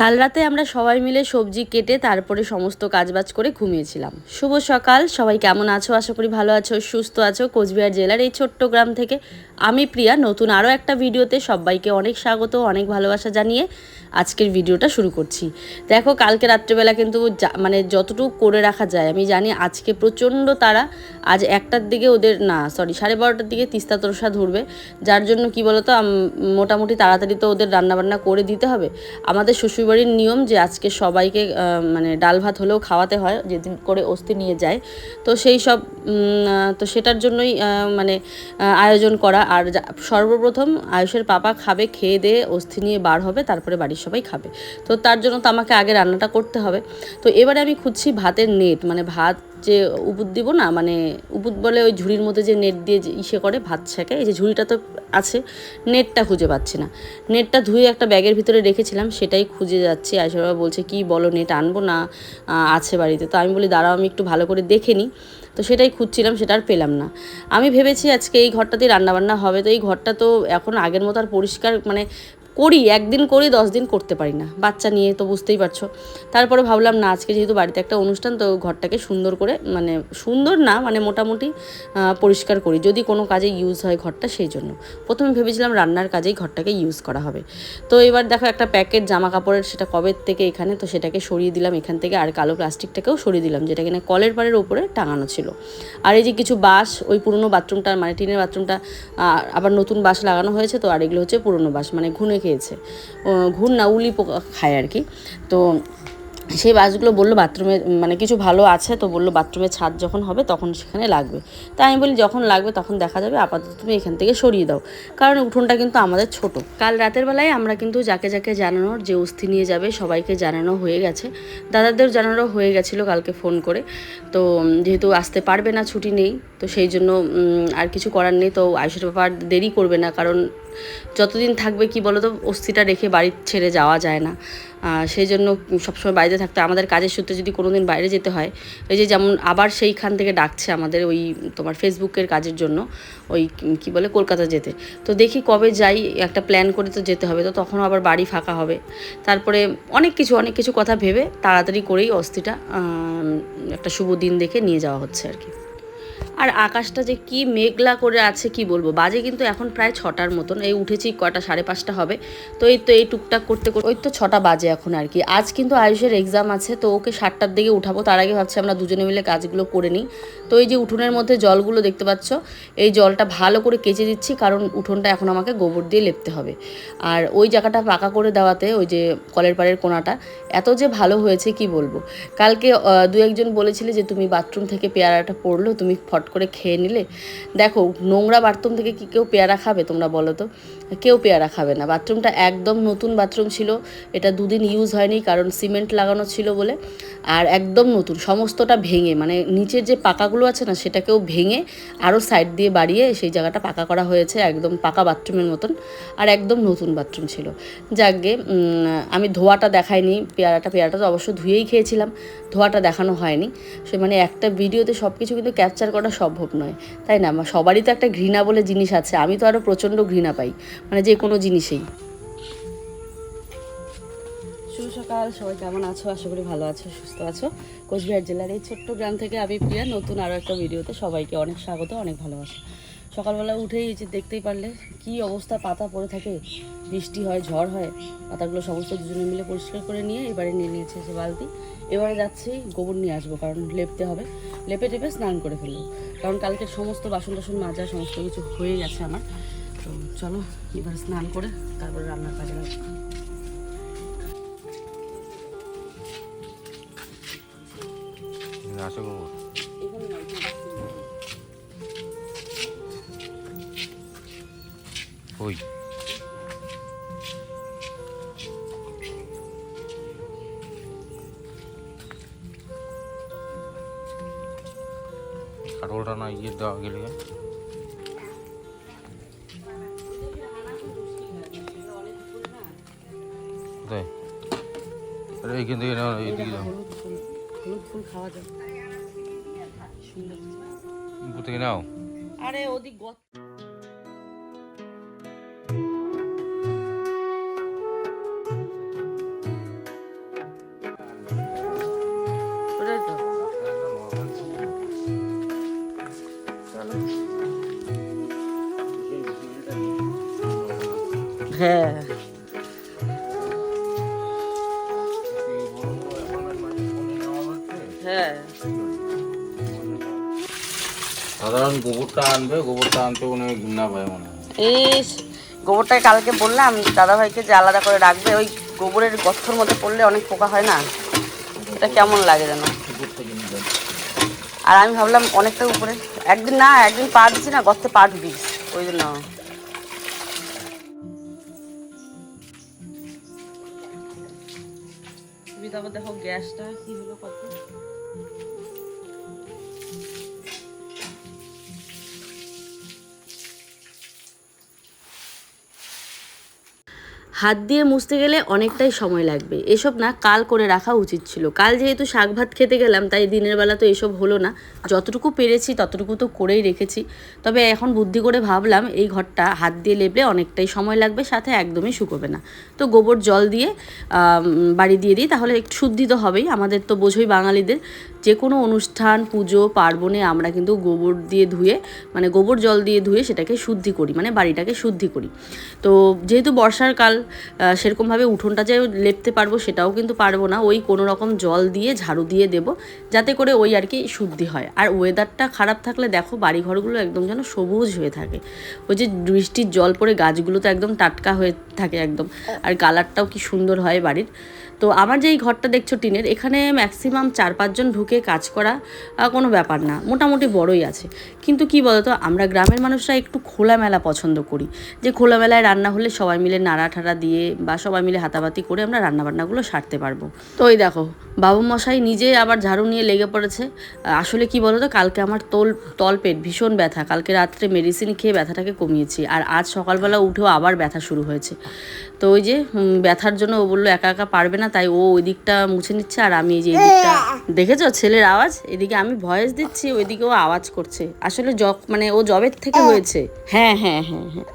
কাল রাতে আমরা সবাই মিলে সবজি কেটে তারপরে সমস্ত কাজবাজ করে ঘুমিয়েছিলাম। শুভ সকাল, সবাই কেমন আছো? আশা করি ভালো আছো, সুস্থ আছো। কোচবিহার জেলার এই ছোট্ট গ্রাম থেকে আমি প্রিয়া। নতুন আরও একটা ভিডিওতে সবাইকে অনেক স্বাগত, অনেক ভালোবাসা জানিয়ে আজকের ভিডিওটা শুরু করছি। দেখো, কালকে রাত্রেবেলা কিন্তু মানে যতটুকু করে রাখা যায়, আমি জানি আজকে প্রচণ্ড তারা, আজ একটার দিকে ওদের, না সরি সাড়ে বারোটার দিকে তিস্তা তরসা ধরবে, যার জন্য কি বলতো মোটামুটি তাড়াতাড়ি তো ওদের রান্নাবান্না করে দিতে হবে। আমাদের শ্বশুরবাড়ির নিয়ম যে, আজকে সবাইকে মানে ডাল ভাত হলেও খাওয়াতে হয়, যেদিন করে অস্থি নিয়ে যায়, তো সেই সব তো সেটার জন্যই মানে আয়োজন করা, আর সর্বপ্রথম আয়ুষের পাপা খাবে, খেয়ে দিয়ে অস্থি নিয়ে বার হবে, তারপরে বাড়ির সবাই খাবে। তো তার জন্য তো আমাকে আগে রান্নাটা করতে হবে। তো এবারে আমি খুঁজছি ভাতের নেট মানে ভাত যে উপুদ দিব না মানে উপুদ বলে ওই ঝুড়ির মধ্যে যে নেট দিয়ে ইসে করে ভাত ছেঁকে, এই যে ঝুড়িটা তো আছে নেটটা খুঁজে পাচ্ছি না। নেটটা ধুয়ে একটা ব্যাগের ভিতরে রেখেছিলাম, সেটাই খুঁজে যাচ্ছি। আয়সা বাবা বলছে, কি বলো নেট আনব না? আছে বাড়িতে। তো আমি বলি, দাঁড়াও, আমি একটু ভালো করে দেখে নিই তো সেটাই খুঁজছিলাম, সেটা আর পেলাম না। আমি ভেবেছি আজকে এই ঘরটাতেই রান্নাবান্না হবে। তো এই ঘরটা তো এখন আগের মতো আর পরিষ্কার মানে করি, একদিন করি, দশ দিন করতে পারি না। বাচ্চা নিয়ে তো বুঝতেই পারছ। তারপরে ভাবলাম, না, আজকে যেহেতু বাড়িতে একটা অনুষ্ঠান, তো ঘরটাকে সুন্দর করে মানে সুন্দর না মানে মোটামুটি পরিষ্কার করি। যদি কোনো কাজে ইউজ হয় ঘরটা, সেই জন্য। প্রথমে ভেবেছিলাম রান্নার কাজেই ঘরটাকে ইউজ করা হবে। তো এবার দেখো, একটা প্যাকেট জামা কাপড়ের সেটা কবে থেকে এখানে, তো সেটাকে সরিয়ে দিলাম এখান থেকে, আর কালো প্লাস্টিকটাকেও সরিয়ে দিলাম, যেটা কিনা কলের পাড়ের ওপরে টাঙানো ছিল। আর এই যে কিছু বাঁশ, ওই পুরনো বাথরুমটা মানে টিনের বাথরুমটা আবার নতুন বাঁশ লাগানো হয়েছে, তো আর এগুলো হচ্ছে পুরনো বাঁশ মানে ঘুনে খেয়েছে। ঘুন না উলি পোকা খায় আর কি। তো সেই বাসগুলো বলল বাথরুমে মানে কিছু ভালো আছে তো বলল বাথরুমের ছাদ যখন হবে তখন সেখানে লাগবে। তাই আমি বলি যখন লাগবে তখন দেখা যাবে, আপাতত তুমি এখান থেকে সরিয়ে দাও। কারণ উঠোনটা কিন্তু আমাদের ছোট। কাল রাতের বেলায় আমরা কিন্তু যাকে যাকে জানানোর যে অস্থি নিয়ে যাবে সবাইকে জানানো হয়ে গেছে। দাদাদের জানানো হয়ে গেছিল কালকে ফোন করে। তো যেহেতু আসতে পারবে না, ছুটি নেই, তো সেই জন্য আর কিছু করার নেই। তো আয়ুষের ব্যাপার দেরি করবে না, কারণ যতদিন থাকবে, কি বলো তো অস্থিটা রেখে বাড়ি ছেড়ে যাওয়া যায় না। সেই জন্য সবসময় বাইরে থাকতে আমাদের কাজের সূত্রে যদি কোনো দিন বাইরে যেতে হয়, ওই যে যেমন আবার সেইখান থেকে ডাকছে আমাদের ওই তোমার ফেসবুকের কাজের জন্য, ওই কি বলে, কলকাতা যেতে। তো দেখি কবে যাই, একটা প্ল্যান করে তো যেতে হবে। তো তখন আবার বাড়ি ফাঁকা হবে। তারপরে অনেক কিছু অনেক কিছু কথা ভেবে তাড়াতাড়ি করেই অস্থিটা একটা শুভ দিন দেখে নিয়ে যাওয়া হচ্ছে আর কি। আর আকাশটা যে কি মেঘলা করে আছে কি বলব? বাজে কিন্তু এখন প্রায় ছটার মতন। এই উঠেছি কটা সাড়ে পাঁচটা হবে। তো এই তো এই টুকটাক করতে করতে ওই তো ছটা বাজে এখন আর কি। আজ কিন্তু আয়ুষের এক্সাম আছে, তো ওকে সাতটার দিকে উঠাবো। তার আগে ভাবছি আমরা দুজনে মিলে কাজগুলো করে নিই। তো এই যে উঠোনের মধ্যে জলগুলো দেখতে পাচ্ছ, এই জলটা ভালো করে কেচে দিচ্ছি, কারণ উঠোনটা এখন আমাকে গোবর দিয়ে লেপতে হবে। আর ওই জায়গাটা পাকা করে দেওয়াতে, ওই যে কলের পাড়ের কোনাটা, এত যে ভালো হয়েছে কি বলব? কালকে দু একজন বলেছিলে যে, তুমি বাথরুম থেকে পেয়ারাটা পড়ল তুমি ফট করে খেয়ে নিলে? দেখো, নোংরা বাথরুম থেকে কি কেউ পেয়ারা খাবে তোমরা বলো তো? কেউ পেয়ারা খাবে না। বাথরুমটা একদম নতুন বাথরুম ছিল এটা দুদিন ইউজ হয়নি কারণ সিমেন্ট লাগানো ছিল বলে। আর একদম নতুন সমস্তটা ভেঙে মানে নিচের যে পাকাগুলো আছে না সেটাকেও ভেঙে আরও সাইড দিয়ে বাড়িয়ে সেই জায়গাটা পাকা করা হয়েছে একদম পাকা বাথরুমের মতন। আর একদম নতুন বাথরুম ছিল। উম, আমি ধোয়াটা দেখাইনি পেয়ারাটা পেয়ারাটা তো অবশ্য ধুয়েই খেয়েছিলাম ধোয়াটা দেখানো হয়নি। সে মানে একটা ভিডিওতে সব কিছু কিন্তু ক্যাপচার করা সম্ভব নয়। তাই না? সবারই তো একটা ঘৃণা বলে জিনিস আছে আমি তো আরও প্রচণ্ড ঘৃণা পাই। মানে যে কোনো জিনিসেই। সকাল, সবাই কেমন আছো? আশা করি ভালো আছো, সুস্থ আছো। কোচবিহার জেলার এই ছোট্ট গ্রাম থেকে আমি প্রিয়া, নতুন আরও একটা ভিডিওতে সবাইকে অনেক স্বাগত, অনেক ভালোবাসা। সকালবেলা উঠেই যে দেখতেই পারলে কি অবস্থা, পাতা পড়ে থাকে, বৃষ্টি হয়, ঝড় হয়, পাতাগুলো সমস্ত দুজনে মিলে পরিষ্কার করে নিয়ে এবারে নিয়ে নিয়েছে সে বালতি। এবারে যাচ্ছি, গোবর নিয়ে আসব, কারণ লেপতে হবে। লেপে টেপে স্নান করে ফেলব। কারণ কালকে সমস্ত বাসন টাসন মাজা, সমস্ত কিছু হয়ে গেছে আমার। চলো, এবার স্নান করে তারপরে রান্নার কাজে লাগবো আসো। ওই কাঠগোলটা না ইয়ে দেওয়া গেলে কোথায় আরে এইখান থেকে নাও এইদিকে যাও। হলুদ ফুল খাওয়া যায়। সুন্দর থেকে নাও। আরে ওদিক হ্যাঁ। সাধারণ গোবরটা আনবে গোবরটা আনতে মনে হয় ঘৃণা পায় মনে হয়। ইস গোবরটা কালকে বললাম দাদাভাইকে যে আলাদা করে রাখবে ওই গোবরের গর্তর মধ্যে পড়লে অনেক পোকা হয় না? এটা কেমন লাগে যেন। আর আমি ভাবলাম অনেকটা উপরে। একদিন না একদিন পা দিচ্ছি না গর্তে পা ঢুকি ওই জন্য। তুমি দেখো গ্যাসটা কি হলো কত? হাত দিয়ে মুছতে গেলে অনেকটাই সময় লাগবে। এসব না কাল করে রাখা উচিত ছিল। কাল যেহেতু শাক ভাত খেতে গেলাম, তাই দিনের বেলা তো এসব হলো না। যতটুকু পেরেছি ততটুকু তো করেই রেখেছি। তবে এখন বুদ্ধি করে ভাবলাম, এই ঘরটা হাত দিয়ে লেপলে অনেকটাই সময় লাগবে, সাথে একদমই শুকোবে না। তো গোবর জল দিয়ে বাড়ি দিয়ে দিই, তাহলে একটু শুদ্ধি তো হবেই। আমাদের তো বোঝোই বাঙালিদের। যে কোনো অনুষ্ঠান, পুজো, পার্বণে আমরা কিন্তু গোবর দিয়ে ধুয়ে মানে গোবর জল দিয়ে ধুয়ে সেটাকে শুদ্ধি করি মানে বাড়িটাকে শুদ্ধি করি। তো যেহেতু বর্ষার কাল সেরকমভাবে উঠোনটা যে লেপতে পারব সেটাও কিন্তু পারব না। ওই কোনো রকম জল দিয়ে, ঝাড়ু দিয়ে দেব, যাতে করে ওই আর কি শুদ্ধি হয়। আর ওয়েদারটা খারাপ থাকলে দেখো বাড়ি ঘরগুলো একদম যেন সবুজ হয়ে থাকে। ওই যে বৃষ্টির জল পড়ে গাছগুলো তো একদম টাটকা হয়ে থাকে একদম। আর কালারটাও কি সুন্দর হয় বাড়ির। তো আমার যে এই ঘরটা দেখছ টিনের, এখানে ম্যাক্সিমাম চার পাঁচজন ঢুকে কাজ করা কোনো ব্যাপার না, মোটামুটি বড়ই আছে। কিন্তু কি বলতো, আমরা গ্রামের মানুষরা একটু খোলামেলা পছন্দ করি। যে খোলামেলায় রান্না হলে সবাই মিলে নাড়া ঠাড়া দিয়ে বা সবাই মিলে হাতাবাতি করে আমরা রান্নাবান্নাগুলো সারতে পারব। তো ওই দেখো বাবু মশাই নিজে আবার ঝাড়ু নিয়ে লেগে পড়েছে। আসলে কি বলতো কালকে আমার তোল তলপেট ভীষণ ব্যথা। কালকে রাত্রে মেডিসিন খেয়ে ব্যথাটাকে কমিয়েছি। আর আজ সকালবেলা উঠেও আবার ব্যথা শুরু হয়েছে। তো ওই যে ব্যথার জন্য ও বলল একা একা পারবে না। তাই ও ওই দিকটা মুছে নিচ্ছে। আর আমি এই যে এই দিকটা দেখেছ ছেলের আওয়াজ? এদিকে আমি ভয়েস দিচ্ছি ওইদিকে ও আওয়াজ করছে। আসলে জব মানে ও জবের থেকে হয়েছে। হ্যাঁ হ্যাঁ হ্যাঁ হ্যাঁ।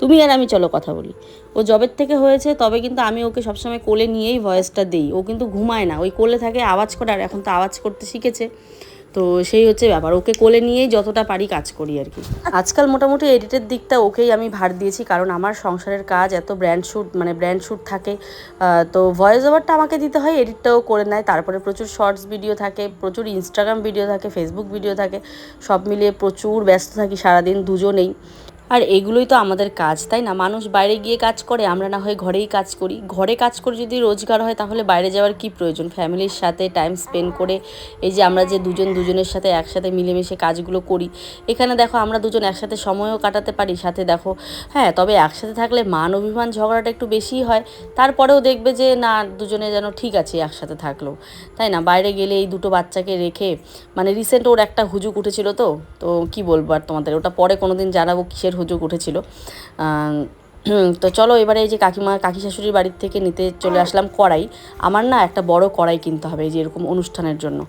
তুমি আর আমি চলো কথা বলি। ও জবের থেকে হয়েছে, তবে কিন্তু আমি ওকে সবসময় কোলে নিয়েই ভয়েসটা দিই। ও কিন্তু ঘুমায় না, ওই কোলে থাকে আওয়াজ করে, আর এখন তো আওয়াজ করতে শিখেছে। তো সেই হচ্ছে ব্যাপার, ওকে কোলে নিয়েই যতটা পারি কাজ করি আর কি। আজকাল মোটামুটি এডিটের দিকটা ওকেই আমি ভার দিয়েছি, কারণ আমার সংসারের কাজ এত ব্র্যান্ড শ্যুট মানে ব্র্যান্ড শ্যুট থাকে। তো ভয়েস ওভারটা আমাকে দিতে হয় এডিটটাও করে নেয়। তারপরে প্রচুর শর্টস ভিডিও থাকে, প্রচুর ইনস্টাগ্রাম ভিডিও থাকে ফেসবুক ভিডিও থাকে, সব মিলিয়ে প্রচুর ব্যস্ত থাকি সারাদিন দুজনেই। আর এগুলোই তো আমাদের কাজ, তাই না? মানুষ বাইরে গিয়ে কাজ করে, আমরা না হয় ঘরেই কাজ করি। ঘরে কাজ করে যদি রোজগার হয়, তাহলে বাইরে যাওয়ার কি প্রয়োজন? ফ্যামিলির সাথে টাইম স্পেন্ড করে, এই যে আমরা যে দুজন দুজনের সাথে একসাথে মিলেমিশে কাজগুলো করি, এখানে দেখো আমরা দুজন একসাথে সময়ও কাটাতে পারি, সাথে দেখো হ্যাঁ তবে একসাথে থাকলে মান অভিমান ঝগড়াটা একটু বেশিই হয়, তারপরেও দেখবে যে না, দুজনে যেন ঠিক আছে একসাথে থাকল তাই না? বাইরে গেলে এই দুটো বাচ্চাকে রেখে মানে রিসেন্ট ওর একটা হুজুক উঠেছিল তো তো কি বলব আর তোমাদের? ওটা পরে কোনো দিন জানাব কিসের হুজুক উঠেছিল। তো চলো এবারে এই যে কাকিমা, কাকি শাশুড়ির বাড়ির থেকে নিতে চলে আসলাম কড়াই। আমার না একটা বড় কড়াই কিনতে হবে এই যে এরকম অনুষ্ঠানের জন্য।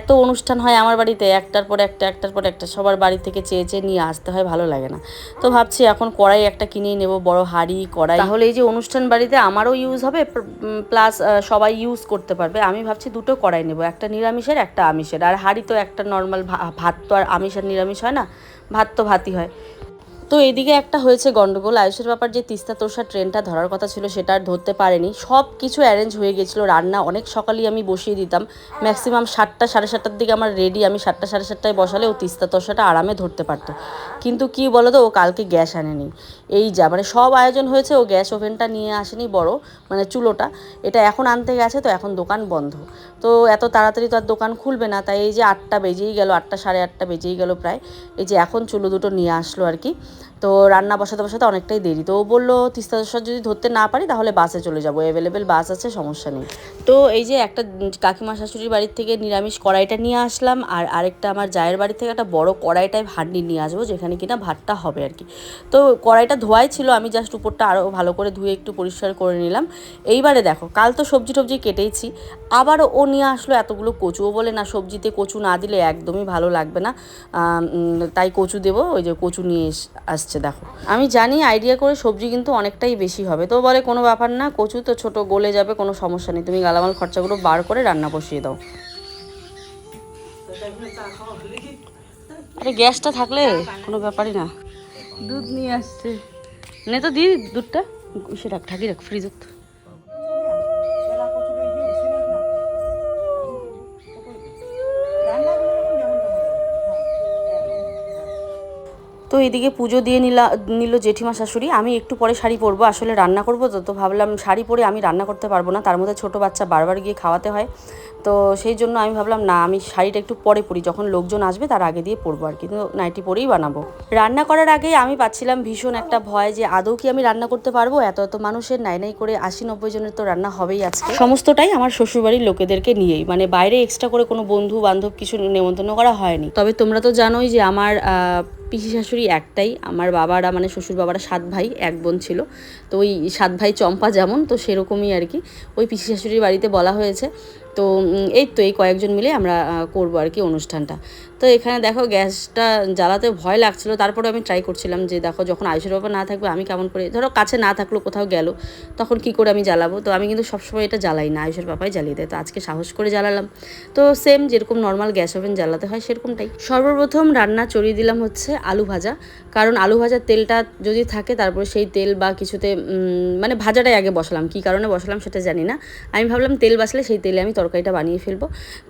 এত অনুষ্ঠান হয় আমার বাড়িতে, একটার পর একটা, একটার পর একটা, সবার বাড়ি থেকে চেয়ে চেয়ে নিয়ে আসতে হয়, ভালো লাগে না। তো ভাবছি এখন কড়াই একটা কিনেই নেব, বড় হাঁড়ি, কড়াই। তাহলে এই যে অনুষ্ঠান বাড়িতে আমারও ইউজ হবে প্লাস সবাই ইউজ করতে পারবে। আমি ভাবছি দুটো কড়াই নেব, একটা নিরামিষের, একটা আমিষের। আর হাঁড়ি তো একটা নর্মাল ভাত তো আর আমিষ আর নিরামিষ হয় না, ভাত তো ভাতই হয়। তো এদিকে একটা হয়েছে গন্ডগোল। আয়ুষের ব্যাপার যে তিস্তা তোষা ট্রেনটা ধরার কথা ছিল, সেটা আর ধরতে পারেনি। সব কিছু অ্যারেঞ্জ হয়ে গেছিল, রান্না অনেক সকালেই আমি বসিয়ে দিতাম। ম্যাক্সিমাম সাতটা, সাড়ে সাতটার দিকে আমার রেডি আমি সাতটা, সাড়ে সাতটায় বসালে ও তিস্তা তোষাটা আরামে ধরতে পারতো। কিন্তু কি বলো তো ও কালকে গ্যাস আনেনি। এই যা মানে সব আয়োজন হয়েছে, ও গ্যাস ওভেনটা নিয়ে আসেনি বড় মানে চুলোটা। এটা এখন আনতে গেছে, তো এখন দোকান বন্ধ। তো এত তাড়াতাড়ি তো আর দোকান খুলবে না, তাই এই যে আটটা বেজেই গেল, আটটা, সাড়ে আটটা বেজেই গেল প্রায়। এই যে এখন চুলো দুটো নিয়ে আসলো আর কি। তো রান্না বসাতে বসাতে অনেকটাই দেরি। তো ও বলল, তিস্তা যদি ধরতে না পারি, তাহলে বাসে চলে যাব। অ্যাভেলেবেল বাস আছে, সমস্যা নেই। তো এই যে একটা কাকিমা শাশুড়ির বাড়ির থেকে নিরামিষ কড়াইটা নিয়ে আসলাম, আর আরেকটা আমার জায়ের বাড়ি থেকে একটা বড় কড়াইটায় হান্ডি নিয়ে আসব, যেখানে কিনা ভাতটা হবে আর কি। তো কড়াইটা ধোয়াই ছিল, আমি জাস্ট উপরটা আরও ভালো করে ধুয়ে একটু পরিষ্কার করে নিলাম। এইবারে দেখো, কাল তো সবজি টবজি কেটেইছি, আবারও ও নিয়ে আসলো এতগুলো কচু। ও বলে, না, সবজিতে কচু না দিলে একদমই ভালো লাগবে না। তাই কচু দেবো, ওই যে কচু নিয়ে এস- আসছে দেখো। আমি জানি আইডিয়া করে সবজি কিন্তু অনেকটাই বেশি হবে। তো বলে কোনো ব্যাপার না কচু তো ছোট গলে যাবে কোনো সমস্যা নেই। তুমি গালামাল খরচাগুলো বার করে রান্না বসিয়ে দাও। আরে গ্যাসটা থাকলে কোনো ব্যাপারই না। দুধ নিয়ে আসছে। নে তো দিই দুধটা। সেটা ঢাকি রাখ ফ্রিজত তো এদিকে পুজো দিয়ে নিলা, নিল জেঠিমা শাশুড়ি। আমি একটু পরে শাড়ি পরবো, আসলে রান্না করব, তো তো ভাবলাম শাড়ি পরে আমি রান্না করতে পারব না। তার মধ্যে ছোট বাচ্চা বারবার গিয়ে খাওয়াতে হয়। তো সেই জন্য আমি ভাবলাম, না, আমি শাড়িটা একটু পরে পরি, যখন লোকজন আসবে তার আগে দিয়ে পরবো আর কিন্তু নাইটি পরেই বানাবো। রান্না করার আগেই আমি পাচ্ছিলাম ভীষণ একটা ভয় যে আদৌ কি আমি রান্না করতে পারব? এত এত মানুষের নাই নাই করে আশি নব্বই জনের তো রান্না হবেই আজকে। সমস্তটাই আমার শ্বশুরবাড়ির লোকেদেরকে নিয়েই। মানে বাইরে এক্সট্রা করে কোনো বন্ধু বান্ধব কিছু নেমন্তন্ন করা হয়নি। তবে তোমরা তো জানোই যে আমার পিসি শাশুড়ি একটাই, আমার বাবারা মানে শ্বশুর বাবারা সাত ভাই, এক বোন ছিল। তো ওই সাত ভাই চম্পা যেমন, তো সেরকমই আর কি। ওই পিসি শাশুড়ির বাড়িতে বলা হয়েছে। তো এই তো এই কয়েকজন মিলে আমরা করব আর কি অনুষ্ঠানটা। তো এখানে দেখো গ্যাসটা জ্বালাতে ভয় লাগছিল। তারপরে আমি ট্রাই করছিলাম যে দেখো যখন আয়ুষের বাবা না থাকবে, আমি কেমন করে ধরো কাছে না থাকল, কোথাও গেল, তখন কি করে আমি জ্বালাবো? তো আমি কিন্তু সবসময় এটা জ্বালাই না, আয়ুষের বাবাই জ্বালিয়ে দেয়। তো আজকে সাহস করে জ্বালালাম। তো সেম যেরকম নর্মাল গ্যাস ওভেন জ্বালাতে হয়, সেরকমটাই। সর্বপ্রথম রান্না চড়িয়ে দিলাম হচ্ছে আলু ভাজা। কারণ আলু ভাজার তেলটা যদি থাকে, তারপরে সেই তেল বা কিছুতে মানে ভাজাটাই আগে বসালাম। কী কারণে বসালাম সেটা জানি না। আমি ভাবলাম তেল বাসলে সেই তেলে আমি তরকারিটা বানিয়ে ফেলব।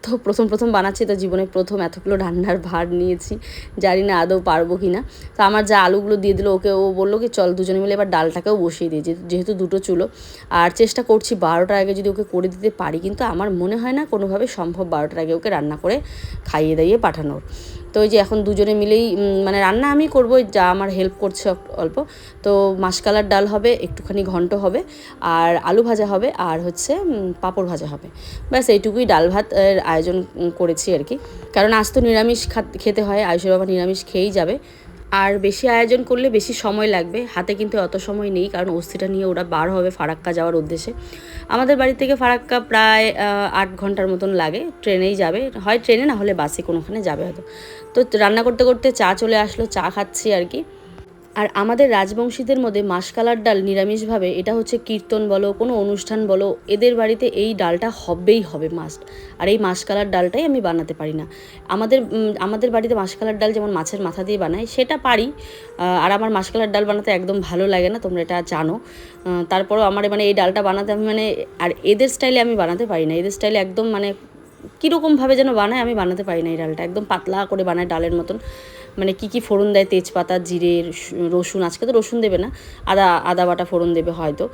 তো প্রথম প্রথম বানাচ্ছি, তো জীবনে প্রথম এতগুলো রান্নার ভার নিয়েছি। জানি না আদৌ পারব কি না তো আমার যা আলুগুলো দিয়ে দিলো, ওকে ও বলল কি, চল দুজনে মিলে এবার ডালটাকেও বসিয়ে দিই, যেহেতু- দুটো চুলো। আর চেষ্টা করছি বারোটার আগে যদি ওকে করে দিতে পারি, কিন্তু আমার মনে হয় না কোনোভাবে সম্ভব বারোটার আগে ওকে রান্না করে খাইয়ে দাইয়ে পাঠানোর। তো ওই যে এখন দুজনে মিলেই মানে রান্না আমি করব যা আমার হেল্প করছে অল্প তো মাসকালার ডাল হবে, একটুখানি ঘন্ট হবে, আর আলু ভাজা হবে, আর হচ্ছে পাঁপড় ভাজা হবে। ব্যাস, এইটুকুই ডাল ভাত আয়োজন করেছি আর কি। কারণ আজ তো নিরামিষ খেতে হয়, আয়ুষের বাবা নিরামিষ খেয়েই যাবে। আর বেশি আয়োজন করলে বেশি সময় লাগবে। হাতে কিন্তু অত সময় নেই, কারণ অস্থিটা নিয়ে ওরা বার হবে ফারাক্কা যাওয়ার উদ্দেশ্যে। আমাদের বাড়ি থেকে ফারাক্কা প্রায় আট ঘণ্টার মতন লাগে। ট্রেনেই যাবে। হয় ট্রেনে, না হলে বাসে কোনোখানে যাবে হয়তো। তো রান্না করতে করতে চা চলে আসলো, চা খাচ্ছি আর কি। আর আমাদের রাজবংশীদের মধ্যে মাসকালার ডাল নিরামিষভাবে, এটা হচ্ছে কীর্তন বলো, কোনো অনুষ্ঠান বলো, এদের বাড়িতে এই ডালটা হবেই হবে মাস্ট আর এই মাসকালার ডালটাই আমি বানাতে পারি না। আমাদের আমাদের বাড়িতে মাসকালার ডাল যেমন মাছের মাথা দিয়ে বানাই সেটা পারি আর আমার মাসকালার ডাল বানাতে একদম ভালো লাগে না, তোমরা এটা জানো। তারপরেও আমার মানে এই ডালটা বানাতে আমি মানে আর এদের স্টাইলে আমি বানাতে পারি না। এদের স্টাইলে একদম মানে কীরকমভাবে যেন বানায়, আমি বানাতে পারি না এই ডালটা। একদম পাতলা করে বানায় ডালের মতন। মানে কি কি ফোড়ন দেয় তেজপাতা, জিরে, রসুন, আজকে তো রসুন দেবে না, আদা আদা বাটা ফোড়ন দেবে হয়তো।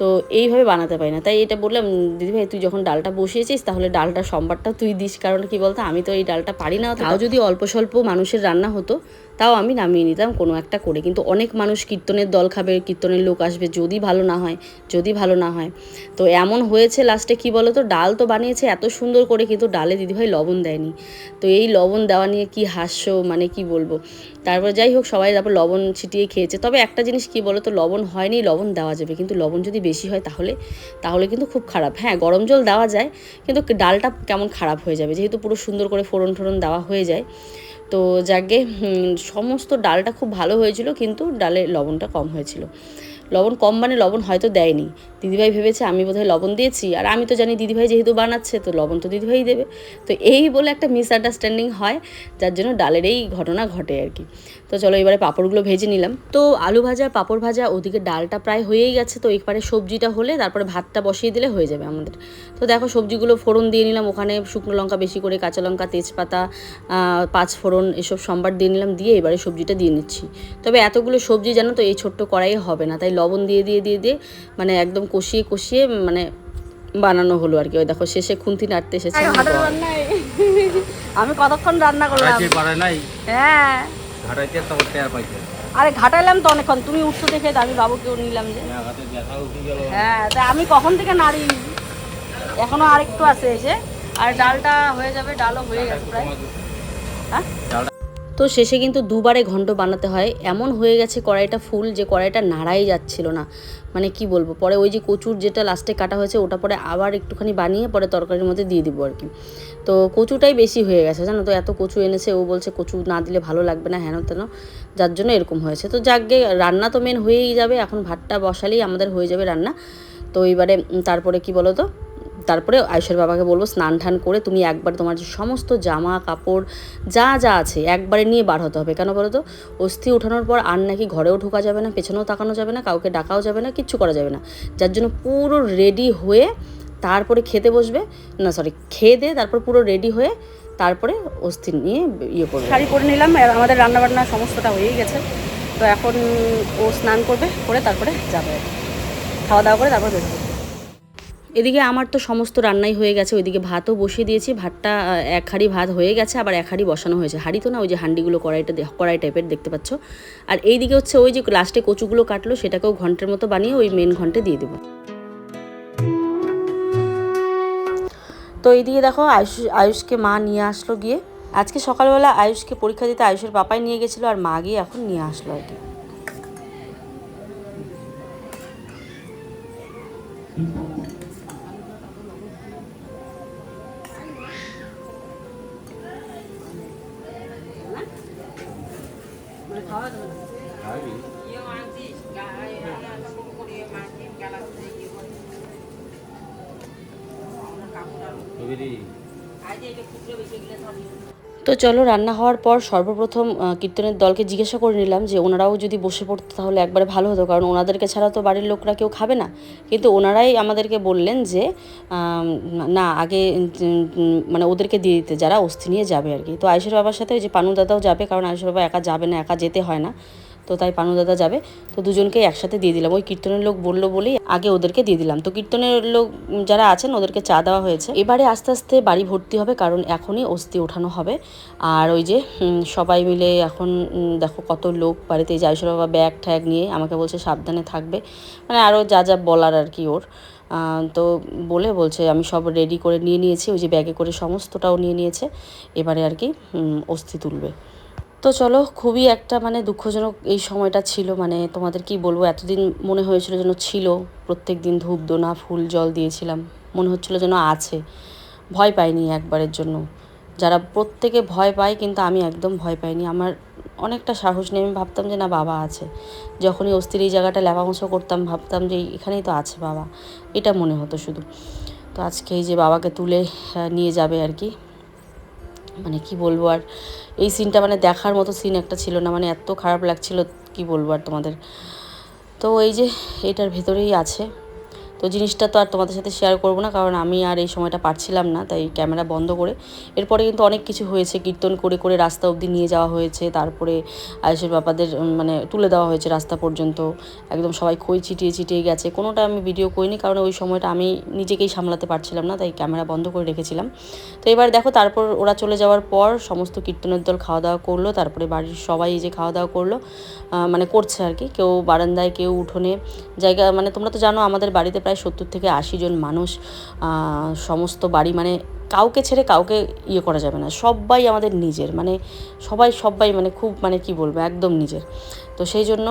তো এইভাবে বানাতে পারি না। তাই এটা বললাম দিদিভাই তুই যখন ডালটা বসিয়েছিস, তাহলে ডালটা সম্বারটা তুই দিস। কারণ কি বলতো, আমি তো এই ডালটা পারি না তাও যদি অল্প স্বল্প মানুষের রান্না হতো তাও আমি নামিয়ে নিতাম কোনো একটা করে। কিন্তু অনেক মানুষ কীর্তনের দল খাবে, কীর্তনের লোক আসবে, যদি ভালো না হয়, যদি ভালো না হয়। তো এমন হয়েছে লাস্টে কি বলো তো ডাল তো বানিয়েছে এত সুন্দর করে, কিন্তু ডালে দিদিভাই লবণ দেয়নি। তো এই লবণ দেওয়া নিয়ে কি হাস্য মানে কি বলব? তারপর যাই হোক, সবাই তারপর লবণ ছিটিয়ে খেয়েছে। তবে একটা জিনিস কি বলো তো লবণ হয়নি, লবণ দেওয়া যাবে। কিন্তু লবণ যদি বেশি হয় তাহলে তাহলে কিন্তু খুব খারাপ। হ্যাঁ গরম জল দেওয়া যায়, কিন্তু ডালটা কেমন খারাপ হয়ে যাবে। যেহেতু পুরো সুন্দর করে ফোড়ন ঠোড়ন দেওয়া হয়ে যায় তো যাকে সমস্ত ডালটা খুব ভালো হয়েছিল, কিন্তু ডালে লবণটা কম হয়েছিল। লবণ কম মানে লবণ হয়তো দেয়নি। দিদিভাই ভেবেছে, আমি বোধহয় লবণ দিয়েছি। আর আমি তো জানি দিদিভাই যেহেতু বানাচ্ছে, তো লবণ তো দিদিভাই দেবে। তো এই বলে একটা মিসআন্ডারস্ট্যান্ডিং হয়, যার জন্য ডালের এই ঘটনা ঘটে আর কি। তো চলো এবারে পাঁপড়গুলো ভেজে নিলাম। তো আলু ভাজা পাঁপড় ভাজা ওদিকে ডালটা প্রায় হয়েই গেছে তো এবারে সবজিটা হলে তারপরে ভাতটা বসিয়ে দিলে হয়ে যাবে আমাদের। তো দেখো সবজিগুলো ফোড়ন দিয়ে নিলাম ওখানে শুকনো লঙ্কা বেশি করে কাঁচা লঙ্কা তেজপাতা পাঁচ ফোড়ন এসব সম্বার দিয়ে নিলাম দিয়ে এবারে সবজিটা দিয়ে নিচ্ছি। তবে এতগুলো সবজি জানো তো এই ছোট্ট কড়াইয়ে হবে না তাই লবণ দিয়ে দিয়ে দিয়ে দিয়ে মানে একদম কষিয়ে কষিয়ে মানে বানানো হলো আর কি। ওই দেখো শেষে খুন্তি নাড়তে এসেছে। আমি কতক্ষণ রান্না করলাম? হ্যাঁ। ঘাটাইতে তখন টের পাইছে। আরে ঘাটাইলাম তো অনেকক্ষণ তুমি উঠছো দেখে আমি বাবুকেও নিলাম যে। গেল। হ্যাঁ তা আমি কখন থেকে নাড়ি? এখনও আরেকটু আছে এসে আর ডালটা হয়ে যাবে ডালও হয়ে গেছে প্রায়। হ্যাঁ? তো শেষে কিন্তু দুবারে ঘন্ট বানাতে হয়। এমন হয়ে গেছে কড়াইটা ফুল যে কড়াইটা নাড়াই যাচ্ছিল না। মানে কি বলব? পরে ওই যে কচুর যেটা লাস্টে কাটা হয়েছে, ওটা পরে আবার একটুখানি বানিয়ে পরে তরকারির মধ্যে দিয়ে দিব আর কি। তো কচুটাই বেশি হয়ে গেছে, জানো তো? এত কচু এনেছে, ও বলছে কচু না দিলে ভালো লাগবে না, হেন তেন। যার জন্য এরকম হয়েছে। তো যাকগে, রান্না তো মেন হয়েই যাবে। এখন ভাতটা বসালেই আমাদের হয়ে যাবে রান্না। তো এবারে তারপরে কি বলো তো তারপরে আয়ুষের বাবাকে বলব, স্নান টান করে তুমি একবার তোমার যে সমস্ত জামা, কাপড়, যা যা আছে, একবারে নিয়ে বার হতে হবে। কেন বলো তো? অস্থি ওঠানোর পর আর নাকি ঘরেও ঢোকা যাবে না, পেছনেও তাকানো যাবে না, কাউকে ডাকাও যাবে না, কিচ্ছু করা যাবে না। যার জন্য পুরো রেডি হয়ে তারপরে খেতে বসবে, না সরি খেয়ে দিয়ে তারপর পুরো রেডি হয়ে তারপরে অস্থি নিয়ে ইয়ে করবে। শাড়ি পরে নিলাম আমাদের রান্নাবান্না সমস্তটা হয়েই গেছে। তো এখন ও স্নান করবে, করে তারপরে যাবে। খাওয়া দাওয়া করে তারপর বেরোবে। এদিকে আমার তো সমস্ত রান্নাই হয়ে গেছে, ওইদিকে ভাতও বসিয়ে দিয়েছি, ভাতটা এক হাঁড়ি ভাত হয়ে গেছে, আবার এক হাঁড়ি বসানো হয়েছে। হাঁড়ি তো না, ওই যে হাঁডিগুলো কড়াইটা কড়াই টাইপের দেখতে পাচ্ছ। আর এইদিকে হচ্ছে ওই যে লাস্টে কচুগুলো কাটলো, সেটাকেও ঘন্টের মতো বানিয়ে ওই মেন ঘন্টে দিয়ে দেবো। তো এইদিকে দেখো আয়ুষ, আয়ুষকে মা নিয়ে আসলো গিয়ে। আজকে সকালবেলা আয়ুষকে পরীক্ষা দিতে আয়ুষের পাপাই নিয়ে গেছিল, আর মা গিয়ে এখন নিয়ে আসলো আর কি। চলো, রান্না হওয়ার পর সর্বপ্রথম কীর্তনের দলকে জিজ্ঞাসা করে নিলাম যে ওনারাও যদি বসে পড়তো তাহলে একবারে ভালো হতো, কারণ ওনাদেরকে ছাড়া তো বাড়ির লোকরা কেউ খাবে না। কিন্তু ওনারাই আমাদেরকে বললেন যে না, আগে মানে ওদেরকে দিয়ে দিতে, যারা অস্থি নিয়ে যাবে আর কি। তো আয়ুষের বাবার সাথে ওই যে পানু দাদাও যাবে, কারণ আয়ুষের বাবা একা যাবে না, একা যেতে হয় না। তো তাই পানু দাদা যাবে। তো দুজনকে একসাথে দিয়ে দিলাম। ওই কীর্তনের লোক বলল বলেই আগে ওদেরকে দিয়ে দিলাম। তো কীর্তনের লোক যারা আছেন, ওদেরকে চা দেওয়া হয়েছে। এবারে আস্তে আস্তে বাড়ি ভর্তি হবে, কারণ এখনই অস্থি ওঠানো হবে। আর ওই যে সবাই মিলে এখন দেখো কত লোক বাড়িতে। এই যে আয়ুষের বাবা ব্যাগ ঠ্যাগ নিয়ে আমাকে বলছে সাবধানে থাকবে। মানে আরও যা যা বলার আর কি ওর। তো বলে বলছে, আমি সব রেডি করে নিয়ে নিয়েছি। ওই যে ব্যাগে করে সমস্তটাও নিয়ে নিয়েছে। এবারে আর কি অস্থি তুলবে। তো চলো, খুবই একটা মানে দুঃখজনক এই সময়টা ছিল। মানে তোমাদের কি বলব, এতদিন মনে হয়েছিল যেন ছিল। প্রত্যেক দিন ধূপ, দোনা, ফুল, জল দিয়েছিলাম। মনে হচ্ছিল যেন আছে। ভয় পাইনি একবারের জন্য। যারা প্রত্যেকে ভয় পায়, কিন্তু আমি একদম ভয় পাইনি। আমার অনেকটা সাহস নিয়ে আমি ভাবতাম যে, না, বাবা আছে। যখনই অস্থির এই জায়গাটা লেপামোছো করতাম, ভাবতাম যে, এখানেই তো আছে বাবা। এটা মনে হতো শুধু। তো আজকে এই যে বাবাকে তুলে নিয়ে যাবে আর কি। মানে কি বলব আর এই সিনটা মানে দেখার মতো সিন একটা ছিল না মানে এত খারাপ লাগছিল, কি বলব আর তোমাদের? তো এই যে এটার ভেতরেই আছে। তো জিনিসটা তো আর তোমাদের সাথে শেয়ার করব না, কারণ আমি আর এই সময়টা পারছিলাম না, তাই ক্যামেরা বন্ধ করে। এরপরে কিন্তু অনেক কিছু হয়েছে, কীর্তন করে করে রাস্তা অবধি নিয়ে যাওয়া হয়েছে, তারপরে আয়ুষের বাবাদের মানে তুলে দেওয়া হয়েছে রাস্তা পর্যন্ত। একদম সবাই খই ছিটিয়ে ছিটিয়ে গেছে, কোনোটা আমি ভিডিও করিনি, কারণ ওই সময়টা আমি নিজেকেই সামলাতে পারছিলাম না, তাই ক্যামেরা বন্ধ করে রেখেছিলাম। তো এবার দেখো, তারপর ওরা চলে যাওয়ার পর সমস্ত কীর্তনের দল খাওয়া দাওয়া করল, তারপরে বাড়ির সবাই যে খাওয়া দাওয়া করল মানে করছে আর কি। কেউ বারান্দায়, কেউ উঠোনে, জায়গা মানে তোমরা তো জানো আমাদের বাড়িতে প্রায় সত্তর থেকে আশি জন মানুষ সমস্ত বাড়ি মানে কাউকে ছেড়ে কাউকে ইয়ে করা যাবে না। সবাই আমাদের নিজের মানে সবাই সবাই মানে খুব মানে কি বলব, একদম নিজের। তো সেই জন্য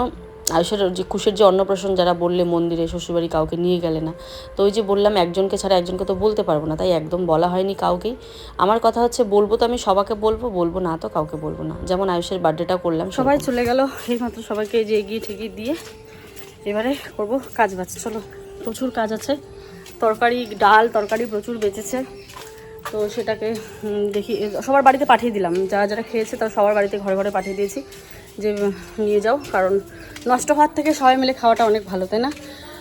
আয়ুষের যে কুশের যে অন্নপ্রাশন যারা বললে মন্দিরে শ্বশুরবাড়ি কাউকে নিয়ে গেলে না, তো ওই যে বললাম একজনকে ছাড়া একজনকে তো বলতে পারব না, তাই একদম বলা হয়নি কাউকেই। আমার কথা হচ্ছে বলব তো আমি সবাইকে বলব বলব না তো কাউকে বলব না। যেমন আয়ুষের বার্থডেটা করলাম সবাই চলে গেল, এইমাত্র সবাইকে যে এগিয়ে ঠেগিয়ে দিয়ে এবারে করব কাজ বাজ, চলো। প্রচুর কাজ আছে। তরকারি, ডাল, তরকারি প্রচুর বেঁচেছে। তো সেটাকে দেখি, সবার বাড়িতে পাঠিয়ে দিলাম। যারা যারা খেয়েছে তারা সবার বাড়িতে ঘরে ঘরে পাঠিয়ে দিয়েছি যে, নিয়ে যাও। কারণ নষ্ট হওয়ার থেকে সবাই মিলে খাওয়াটা অনেক ভালো, তাই না?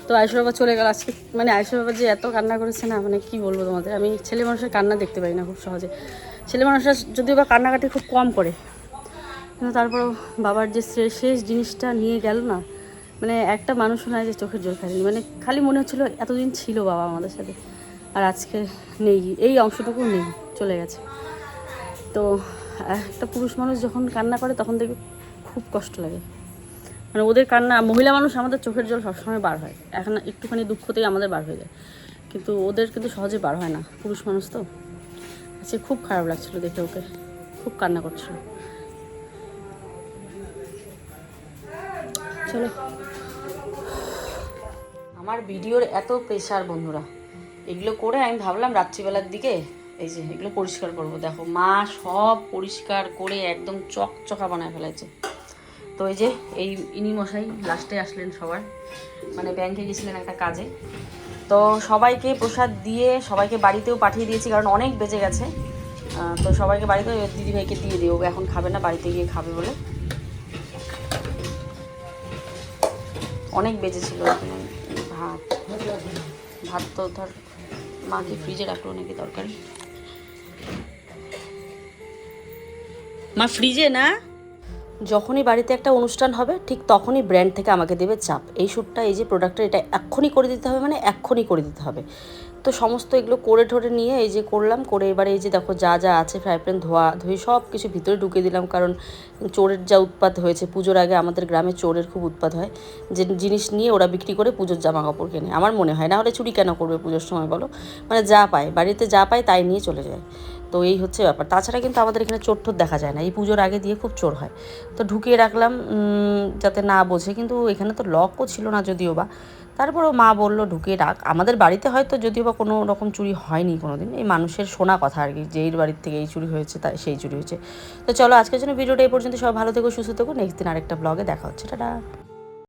তো আয়ুষ বাবা চলে গেল আজকে। মানে আয়ুষ বাবা যে এত কান্না করেছে না মানে কি বলব তোমাদের? আমি ছেলে মানুষের কান্না দেখতে পাই না খুব সহজে। ছেলে মানুষরা যদিও বা কান্নাকাটি খুব কম করে, কিন্তু তারপর বাবার যে শেষ জিনিসটা নিয়ে গেল না মানে একটা মানুষ নয় যে চোখের জল ফেলেনি মানে খালি মনে হচ্ছিল এতদিন ছিল বাবা আমাদের সাথে, আর আজকে নেই, এই অংশটুকু নেই, চলে গেছে। তো, একটা পুরুষ মানুষ যখন কান্না করে, তখন দেখবে খুব কষ্ট লাগে। মানে ওদের কান্না, মহিলা মানুষ আমাদের চোখের জল সবসময় বার হয়। এখন একটুখানি দুঃখতেই আমাদের বার হয়ে যায়। কিন্তু ওদের কিন্তু সহজে বার হয় না, পুরুষ মানুষ তো। আজকে খুব খারাপ লাগছিল দেখে ওকে, খুব কান্না করছিল। চলো। আমার ভিডিওর এত প্রেশার বন্ধুরা। এগুলো করে আমি ভাবলাম রাত্রিবেলার দিকে এই যে এগুলো পরিষ্কার করব। দেখো, মা সব পরিষ্কার করে একদম চকচকা বানায় ফেলেছে। তো এই যে এই ইনি মশাই লাস্টে আসলেন সবার। মানে ব্যাংকে গেছিলেন একটা কাজে। তো সবাইকে প্রসাদ দিয়ে সবাইকে বাড়িতেও পাঠিয়ে দিয়েছি কারণ অনেক বেজে গেছে। তো সবাইকে বাড়িতে দিদিভাইকে দিয়ে দিও এখন খাবে না, বাড়িতে গিয়ে খাবে বলে। অনেক বেজেছিল এখন। ভাত তো ধর, মাকে ফ্রিজে রাখল নাকি দরকার মা ফ্রিজে না? যখনই বাড়িতে একটা অনুষ্ঠান হবে, ঠিক তখনই ব্র্যান্ড থেকে আমাকে দেবে চাপ। এই শ্যুটটা এই যে প্রোডাক্টটা এটা এক্ষুনি করে দিতে হবে মানে এক্ষুনি করে দিতে হবে। তো সমস্ত এগুলো করে ঠোরে নিয়ে এই যে করলাম, করে এবারে এই যে দেখো যা যা আছে ফ্রাই প্যান ধোয়া, ধুয়ে সব কিছু ভিতরে ঢুকে দিলাম। কারণ চোরের যা উৎপাত হয়েছে, পুজোর আগে আমাদের গ্রামে চোরের খুব উৎপাত হয়। যে জিনিস নিয়ে ওরা বিক্রি করে পুজোর জামা কাপড় কেনে। আমার মনে হয় না হলে চুরি কেন করবে পুজোর সময় বলো? মানে যা পায়, বাড়িতে যা পায় তাই নিয়ে চলে যায়। তো এই হচ্ছে ব্যাপার। তাছাড়া কিন্তু আমাদের এখানে চোর ঠোর দেখা যায় না। এই পুজোর আগে দিয়ে খুব চোর হয়। তো ঢুকিয়ে রাখলাম যাতে না বোঝে। কিন্তু এখানে তো লকও ছিল না যদিও বা। তারপরেও মা বলল ঢুকে রাখ। আমাদের বাড়িতে হয়তো যদিও বা কোনো রকম চুরি হয়নি কোনো দিন এই মানুষের শোনা কথা আর কি যে এই বাড়ির থেকে এই চুরি হয়েছে তাই সেই চুরি হয়েছে। তো চলো আজকের জন্য ভিডিওটা এই পর্যন্ত সব ভালো থেকো, সুস্থ থেকো, নেক্সট দিন আরেকটা ব্লগে দেখা হচ্ছে, টাটা।